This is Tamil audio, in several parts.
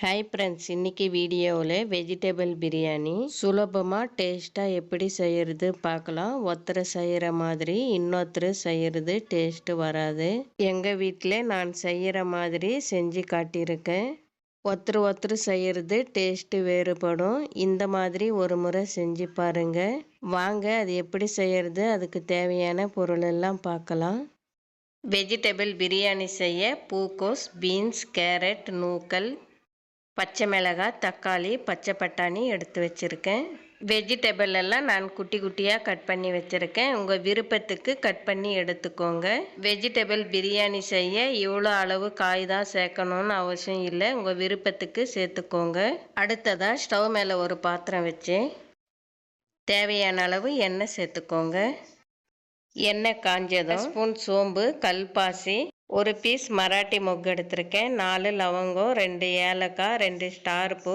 ஹாய் ஃப்ரெண்ட்ஸ் இன்னைக்கு வீடியோவில் வெஜிடபிள் பிரியாணி சுலபமாக டேஸ்ட்டாக எப்படி செய்கிறது பார்க்கலாம். ஒருத்தர் செய்கிற மாதிரி இன்னொருத்தர் செய்கிறது டேஸ்ட்டு வராது. எங்கள் வீட்டில் நான் செய்கிற மாதிரி செஞ்சு காட்டியிருக்கேன். ஒருத்தர் ஒருத்தர் செய்கிறது டேஸ்ட்டு வேறுபடும். இந்த மாதிரி ஒரு முறை செஞ்சு பாருங்கள் வாங்க அது எப்படி செய்கிறது அதுக்கு தேவையான பொருளெல்லாம் பார்க்கலாம். வெஜிடபிள் பிரியாணி செய்ய பூக்கோஸ் பீன்ஸ் கேரட் நூக்கல் பச்சை மிளகாய் தக்காளி பச்சை பட்டாணி எடுத்து வச்சுருக்கேன். வெஜிடபிள் எல்லாம் நான் குட்டி குட்டியாக கட் பண்ணி வச்சுருக்கேன். உங்கள் விருப்பத்துக்கு கட் பண்ணி எடுத்துக்கோங்க. வெஜிடபிள் பிரியாணி செய்ய இவ்வளோ அளவு காய் தான் சேர்க்கணும்னு அவசியம் இல்லை. உங்கள் விருப்பத்துக்கு சேர்த்துக்கோங்க. அடுத்ததாக ஸ்டவ் மேலே ஒரு பாத்திரம் வச்சு தேவையான அளவு எண்ணெய் சேர்த்துக்கோங்க. எண்ணெய் காஞ்சதும் ஸ்பூன் சோம்பு கல்பாசி ஒரு பீஸ் மராட்டி மொக்கு எடுத்திருக்கேன். நாலு லவங்கம் ரெண்டு ஏலக்காய் ரெண்டு ஸ்டார் பூ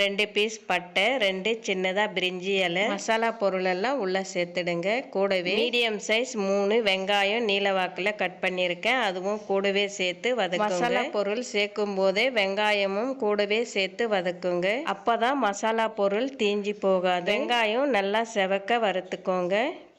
ரெண்டு பீஸ் பட்டை ரெண்டு சின்னதாக பிரிஞ்சி இலை. மசாலா பொருள் எல்லாம் உள்ளே சேர்த்துடுங்க. கூடவே மீடியம் சைஸ் மூணு வெங்காயம் நீல வாக்கில் கட் பண்ணியிருக்கேன். அதுவும் கூடவே சேர்த்து வதக்கு மசாலா பொருள் சேர்க்கும் போதே வெங்காயமும் கூடவே சேர்த்து வதக்குங்க. அப்போ தான் மசாலா பொருள் தீஞ்சி போகாது. வெங்காயம் நல்லா செவக்க வறுத்துக்கோங்க.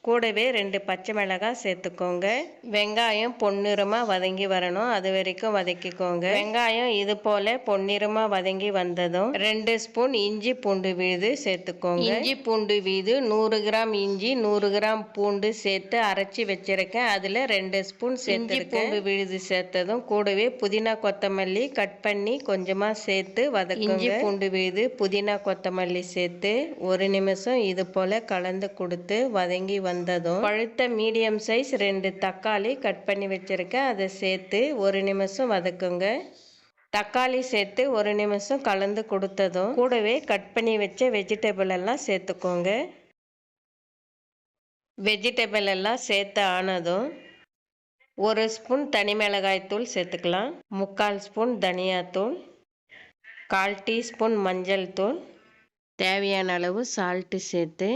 கூடவே ரெண்டு பச்சை மிளகாய் சேர்த்துக்கோங்க. வெங்காயம் பொன்னிறமாக வதங்கி வரணும். அது வரைக்கும் வதக்கிக்கோங்க. வெங்காயம் இது போல் பொன்னிறமாக வதங்கி வந்ததும் ரெண்டு ஸ்பூன் இஞ்சி பூண்டு விழுது சேர்த்துக்கோங்க. இஞ்சி பூண்டு விழுது நூறு கிராம் இஞ்சி நூறு கிராம் பூண்டு சேர்த்து அரைச்சி வச்சிருக்கேன். அதில் ரெண்டு ஸ்பூன் சேர்த்து பூண்டு விழுது சேர்த்ததும் கூடவே புதினா கொத்தமல்லி கட் பண்ணி கொஞ்சமாக சேர்த்து வதக்கு இஞ்சி பூண்டு விழுது புதினா கொத்தமல்லி சேர்த்து ஒரு நிமிஷம் இது போல் கலந்து கொடுத்து வதங்கி வந்ததும் பழுத்த மீடியம் சைஸ் ரெண்டு தக்காளி கட் பண்ணி வச்சுருக்கேன். அதை சேர்த்து ஒரு நிமிஷம் வதக்குங்க. தக்காளி சேர்த்து ஒரு நிமிஷம் கலந்து கொடுத்ததும் கூடவே கட் பண்ணி வச்ச வெஜிடபிள் எல்லாம் சேர்த்துக்கோங்க. வெஜிடபிள் எல்லாம் சேர்த்து ஆனதும் ஒரு ஸ்பூன் தனி மிளகாய் தூள் சேர்த்துக்கலாம். முக்கால் ஸ்பூன் தனியாத்தூள் கால் டீஸ்பூன் மஞ்சள் தூள் தேவையான அளவு சால்ட்டு சேர்த்து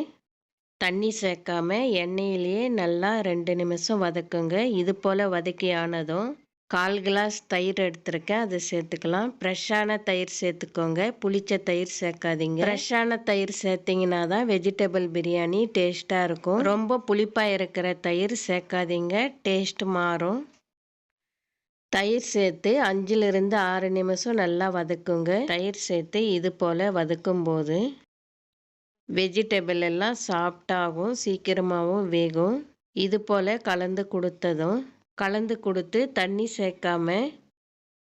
தண்ணி சேர்க்காம எண்ணெயிலேயே நல்லா ரெண்டு நிமிஷம் வதக்குங்க. இது போல் வதக்கி ஆனதும் கால் கிளாஸ் தயிர் எடுத்திருக்கேன். அதை சேர்த்துக்கலாம். ஃப்ரெஷ்ஷான தயிர் சேர்த்துக்கோங்க. புளிச்ச தயிர் சேர்க்காதீங்க. ஃப்ரெஷ்ஷான தயிர் சேர்த்திங்கன்னா தான் வெஜிடபிள் பிரியாணி டேஸ்ட்டாக இருக்கும். ரொம்ப புளிப்பாக இருக்கிற தயிர் சேர்க்காதீங்க. டேஸ்ட் மாறும். தயிர் சேர்த்து அஞ்சுலேருந்து ஆறு நிமிஷம் நல்லா வதக்குங்க. தயிர் சேர்த்து இது போல் வதக்கும் போது வெஜிடபிள் எல்லாம் சாஃப்டாகும் சீக்கிரமாகவும் வேகும். இது போல் கலந்து கொடுத்ததும் கலந்து கொடுத்து தண்ணி சேர்க்காம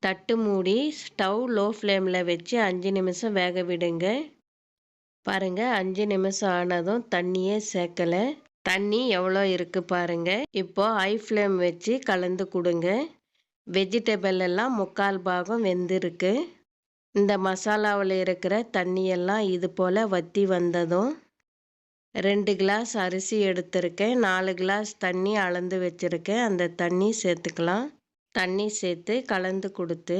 தட்டு மூடி ஸ்டவ் லோ ஃப்ளேமில் வச்சு அஞ்சு நிமிஷம் வேக விடுங்க. பாருங்கள் அஞ்சு நிமிஷம் ஆனதும் தண்ணியே சேர்க்கலை. தண்ணி எவ்வளோ இருக்குது பாருங்கள் இப்போது ஹை ஃப்ளேம் வச்சு கலந்து கொடுங்க. வெஜிடபிள் எல்லாம் முக்கால் பாகம் வெந்திருக்கு. இந்த மசாலாவில் இருக்கிற தண்ணியெல்லாம் இது போல் வற்றி வந்ததும் ரெண்டு கிளாஸ் அரிசி எடுத்திருக்கேன். நாலு கிளாஸ் தண்ணி அளந்து வச்சுருக்கேன். அந்த தண்ணி சேர்த்துக்கலாம். தண்ணி சேர்த்து கலந்து கொடுத்து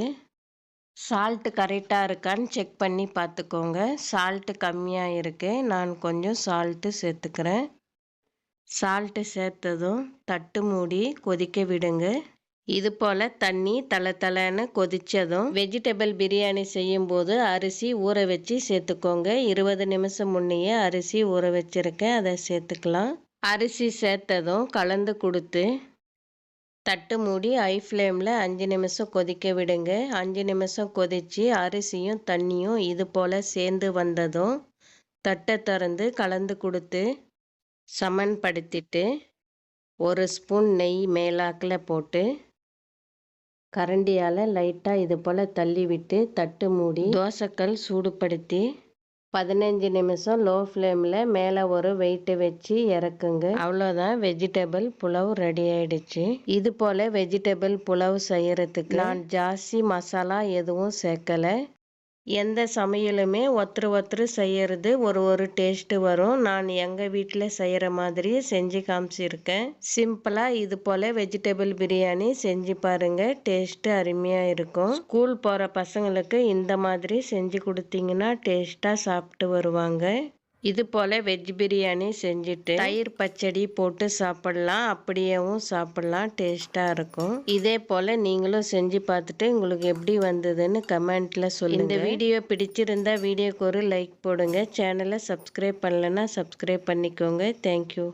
சால்ட்டு கரெக்டாக இருக்கான்னு செக் பண்ணி பார்த்துக்கோங்க. சால்ட்டு கம்மியாக இருக்குது நான் கொஞ்சம் சால்ட்டு சேர்த்துக்கிறேன். சால்ட்டு சேர்த்ததும் தட்டு மூடி கொதிக்க விடுங்க. இது போல் தண்ணி தலை தலைன்னு கொதித்ததும் வெஜிடபிள் பிரியாணி செய்யும்போது அரிசி ஊற வச்சு சேர்த்துக்கோங்க. இருபது நிமிஷம் முன்னையே அரிசி ஊற வச்சுருக்கேன். அதை சேர்த்துக்கலாம். அரிசி சேர்த்ததும் கலந்து கொடுத்து தட்டு மூடி ஐ ஃப்ளேமில் அஞ்சு நிமிஷம் கொதிக்க விடுங்க. அஞ்சு நிமிஷம் கொதித்து அரிசியும் தண்ணியும் இது போல் சேர்ந்து வந்ததும் தட்டை திறந்து கலந்து கொடுத்து சமன்படுத்திட்டு ஒரு ஸ்பூன் நெய் மேலாக்கில் போட்டு கரண்டியால் லைட்டாக இது போல் தள்ளி விட்டு தட்டு மூடி தோசைக்கல் சூடுபடுத்தி பதினஞ்சு நிமிஷம் லோ ஃப்ளேமில் மேலே ஒரு வெயிட்டு வச்சு இறக்குங்க. அவ்வளோதான் வெஜிடபிள் புலவ் ரெடி ஆயிடுச்சு. இது போல் வெஜிடபிள் புலவ் செய்கிறதுக்கு நான் ஜாஸ்தி மசாலா எதுவும் சேர்க்கலை. எந்த சமையலுமே ஒருத்தர் ஒருத்தர் செய்கிறது ஒரு ஒரு டேஸ்ட்டு வரும். நான் எங்கள் வீட்டில் செய்கிற மாதிரி செஞ்சு காமிச்சிருக்கேன். சிம்பிளாக இது போல் வெஜிடபிள் பிரியாணி செஞ்சு பாருங்கள் டேஸ்ட்டு அருமையாக இருக்கும். ஸ்கூல் போகிற பசங்களுக்கு இந்த மாதிரி செஞ்சு கொடுத்தீங்கன்னா டேஸ்ட்டாக சாப்பிட்டு வருவாங்க. இது போல் வெஜ் பிரியாணி செஞ்சுட்டு தயிர் பச்சடி போட்டு சாப்பிடலாம். அப்படியேவும் சாப்பிடலாம். டேஸ்ட்டாக இருக்கும். இதே போல் நீங்களும் செஞ்சு பார்த்துட்டு உங்களுக்கு எப்படி வந்ததுன்னு கமெண்ட்டில் சொல்லுங்கள் இந்த வீடியோ பிடிச்சிருந்தா வீடியோக்கு ஒரு லைக் போடுங்க. சேனலை சப்ஸ்கிரைப் பண்ணலைன்னா சப்ஸ்கிரைப் பண்ணிக்கோங்க. தேங்க்யூ